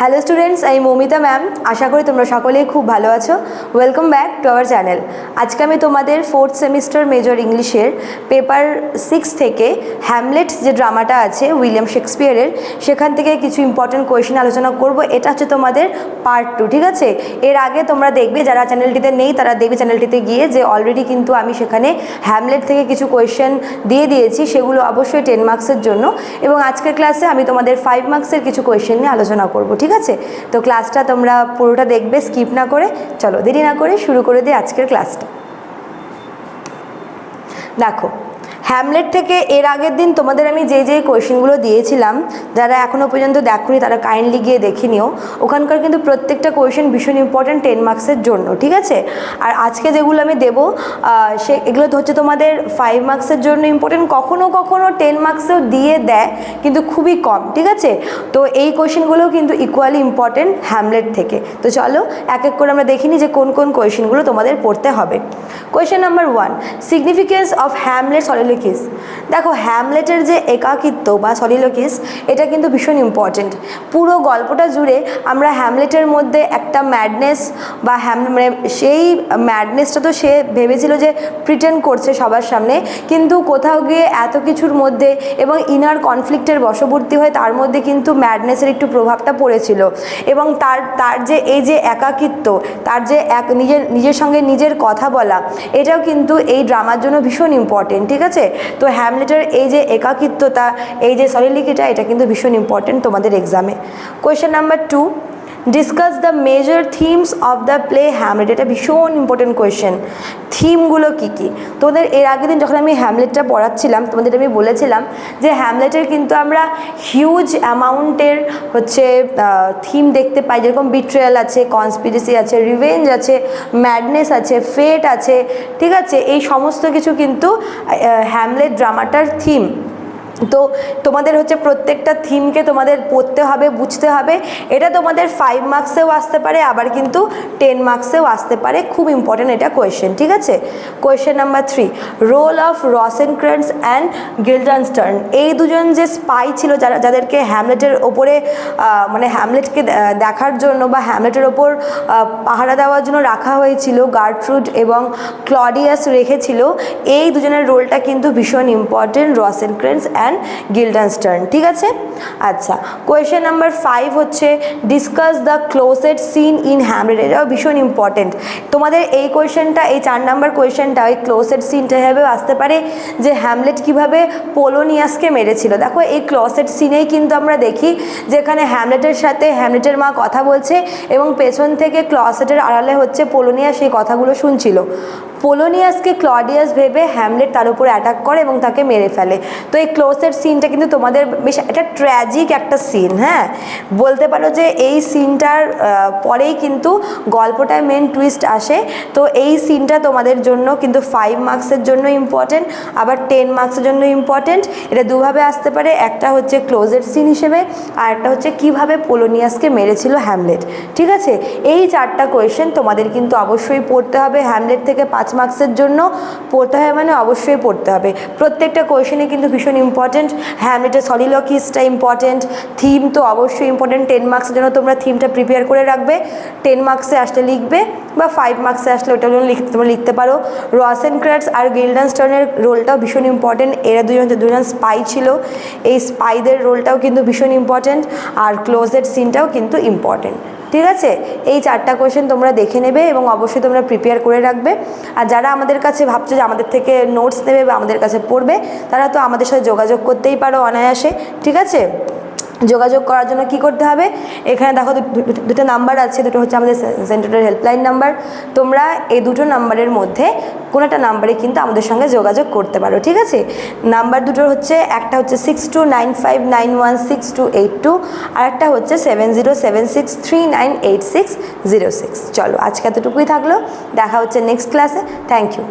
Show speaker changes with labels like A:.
A: Hello students আমি Moumita ma'am আশা করি তোমরা সকলেই খুব ভালো আছো। Welcome back to our channel আজকে আমি তোমাদের ফোর্থ সেমিস্টার মেজর ইংলিশের পেপার সিক্স থেকে হ্যামলেট যে ড্রামাটা আছে উইলিয়াম শেক্সপিয়ারের সেখান থেকে কিছু ইম্পর্টেন্ট কোয়েশ্চেন আলোচনা করব। এটা হচ্ছে তোমাদের পার্ট টু ঠিক আছে? এর আগে তোমরা দেখবে, যারা চ্যানেলটিতে নেই, তারা দেখবে চ্যানেলটিতে গিয়ে যে অলরেডি কিন্তু আমি সেখানে হ্যামলেট থেকে কিছু কোয়েশ্চেন দিয়ে দিয়েছি, সেগুলো অবশ্যই টেন মার্কসের জন্য। এবং আজকের ক্লাসে আমি তোমাদের ফাইভ মার্কসের কিছু কোয়েশ্চেন নিয়ে আলোচনা করব ঠিক আছে? তো ক্লাসটা তোমরা পুরোটা দেখবে স্কিপ না করে, চলো দেরি না করে শুরু করে দিই আজকের ক্লাসটা দেখো হ্যামলেট থেকে এর আগের দিন তোমাদের আমি যে যে কোয়েশ্চেনগুলো দিয়েছিলাম, যারা এখনও পর্যন্ত দেখোনি তারা কাইন্ডলি গিয়ে দেখে নিও। ওখানকার কিন্তু প্রত্যেকটা কোয়েশ্চেন ভীষণ ইম্পর্ট্যান্ট টেন মার্কসের জন্য, ঠিক আছে? আর আজকে যেগুলো আমি দেবো সে, এগুলো তো হচ্ছে তোমাদের ফাইভ মার্কসের জন্য ইম্পর্টেন্ট কখনো কখনো টেন মার্কসেও দিয়ে দেয়, কিন্তু খুবই কম, ঠিক আছে? তো এই কোয়েশ্চেনগুলোও কিন্তু ইকুয়ালি ইম্পর্টেন্ট হ্যামলেট থেকে। তো চলো, এক এক করে আমরা দেখিনি যে কোন কোন কোয়েশ্চেনগুলো তোমাদের পড়তে হবে। Question number one significance of Hamlet soliloquies দেখো হ্যামলেটের যে একাকিত্ব বা সলিলোকিস এটা কিন্তু ভীষণ ইম্পর্টেন্ট পুরো গল্পটা জুড়ে আমরা হ্যামলেটের মধ্যে একটা ম্যাডনেস বা হ্যাম মানে সেই ম্যাডনেসটা তো সে ভেবেছিল যে প্রিটেন্ড করছে সবার সামনে, কিন্তু কোথাও গিয়ে এত কিছুর মধ্যে এবং ইনার কনফ্লিক্টের বশবর্তী হয়ে তার মধ্যে কিন্তু ম্যাডনেসের একটু প্রভাবটা পড়েছিল। এবং তার তার যে এই যে একাকিত্ব, তার যে এক নিজের নিজের সঙ্গে নিজের কথা বলা, এটাও কিন্তু এই ড্রামার জন্য ভীষণ ইম্পর্টেন্ট ঠিক আছে? তো হ্যামলেটের এই যে একাকিত্বতা, এই যে সলিলিকিটা এটা কিন্তু ভীষণ ইম্পর্টেন্ট তোমাদের এক্সামে question number two discuss the major themes of the play Hamlet এটা ভীষণ ইম্পর্টেন্ট কোয়েশ্চেন থিমগুলো কী কী? তোমাদের এর আগের দিন যখন আমি হ্যামলেটটা পড়াচ্ছিলাম, তোমাদের আমি বলেছিলাম যে হ্যামলেটের কিন্তু আমরা হিউজ অ্যামাউন্টের হচ্ছে থিম দেখতে পাই। যেরকম বিট্রেয়াল আছে কনস্পিরেসি আছে রিভেঞ্জ আছে ম্যাডনেস আছে ফেট আছে, ঠিক আছে? এই সমস্ত কিছু কিন্তু হ্যামলেট ড্রামাটার থিম তো তোমাদের হচ্ছে প্রত্যেকটা থিমকে তোমাদের পড়তে হবে, বুঝতে হবে। এটা তোমাদের ফাইভ মার্কসেও আসতে পারে, আবার কিন্তু টেন মার্কসেও আসতে পারে। খুব ইম্পর্টেন্ট এটা কোয়েশ্চেন ঠিক আছে? Question number three role of Rosencrantz and Guildenstern এই দুজন যে স্পাই ছিল, যারা, যাদেরকে হ্যামলেটের ওপরে মানে হ্যামলেটকে দেখার জন্য বা হ্যামলেটের ওপর পাহারা দেওয়ার জন্য রাখা হয়েছিল গার্ট্রুড এবং ক্লডিয়াস রেখেছিল, এই দুজনের রোলটা কিন্তু ভীষণ ইম্পর্টেন্ট রসেনক্রেন্স অ্যান্ড গিল্ডানস্টার্ন ঠিক আছে? আচ্ছা কোয়েশ্চেন নাম্বার ফাইভ হচ্ছে discuss the closet scene in Hamlet এটাও ভীষণ ইম্পর্টেন্ট তোমাদের এই কোয়েশ্চেনটা এই চার নাম্বার কোয়েশ্চেনটা ওই ক্লোজেড সিনটা হিসাবেও আসতে পারে যে হ্যামলেট কীভাবে পোলোনিয়াসকে মেরেছিল। দেখো, এই ক্লোজেড সিনেই কিন্তু আমরা দেখি যেখানে হ্যামলেটের সাথে হ্যামলেটের মা কথা বলছে এবং পেছন থেকে ক্লসেটের আড়ালে হচ্ছে পোলোনিয়াস সেই কথাগুলো শুনছিল। পোলোনিয়াসকে ক্লডিয়াস ভেবে হ্যামলেট তার উপরে অ্যাটাক করে এবং তাকে মেরে ফেলে। তো এই ক্লোজের সিনটা কিন্তু তোমাদের বেশ একটা ট্র্যাজিক একটা সিন হ্যাঁ? বলতে পারো যে এই সিনটার পরেই কিন্তু গল্পটায় মেন টুইস্ট আসে। তো এই সিনটা তোমাদের জন্য কিন্তু ফাইভ মার্কসের জন্য ইম্পর্টেন্ট আবার টেন মার্কসের জন্য ইম্পর্টেন্ট এটা দুভাবে আসতে পারে, একটা হচ্ছে ক্লোজের সিন হিসেবে, আর একটা হচ্ছে কীভাবে পোলোনিয়াসকে মেরেছিল হ্যামলেট ঠিক আছে? এই চারটা কোয়েশ্চেন তোমাদের কিন্তু অবশ্যই পড়তে হবে। হ্যামলেট থেকে পাঁচ মার্কসের জন্য পড়তে হবে মানে অবশ্যই পড়তে হবে। প্রত্যেকটা কোয়েশনে কিন্তু ভীষণ ইম্পর্টেন্ট হ্যামলেটের সলিলকিসটা ইম্পর্টেন্ট থিম তো অবশ্যই ইম্পর্টেন্ট টেন মার্কসের জন্য তোমরা থিমটা প্রিপেয়ার করে রাখবে টেন মার্কসে আসলে লিখবে, বা ফাইভ মার্কসে আসলে ওটা লিখতে, তোমরা লিখতে পারো। রসেন ক্র্যাটস আর গিল্ডান গিল্ডানস্টনের রোলটাও ভীষণ ইম্পর্টেন্ট এরা দুজন দুজন স্পাই ছিল। এই স্পাইদের রোলটাও কিন্তু ভীষণ ইম্পর্টেন্ট আর ক্লোজেড সিনটাও কিন্তু ইম্পর্টেন্ট ঠিক আছে? এই চারটা কোয়েশ্চেন তোমরা দেখে নেবে এবং অবশ্যই তোমরা প্রিপেয়ার করে রাখবে। আর যারা আমাদের কাছে ভাবছ যে আমাদের থেকে নোটস নেবে বা আমাদের কাছে পড়বে, তারা তো আমাদের সাথে যোগাযোগ করতেই পারো অনায়াসে, ঠিক আছে? যোগাযোগ করার জন্য কি করতে হবে? এখানে দেখো দুটো নাম্বার আছে, দুটো হচ্ছে আমাদের সেন্টারের হেল্পলাইন নাম্বার তোমরা এই দুটো নাম্বারের মধ্যে কোনো একটা নাম্বারে কিন্তু আমাদের সঙ্গে যোগাযোগ করতে পারো, ঠিক আছে? নাম্বার দুটো হচ্ছে, একটা হচ্ছে six two nine five nine one six two eight two আর একটা হচ্ছে seven zero seven six three nine eight six zero six চলো, আজকে এতটুকুই থাকল। দেখা হচ্ছে নেক্সট ক্লাসে থ্যাংক ইউ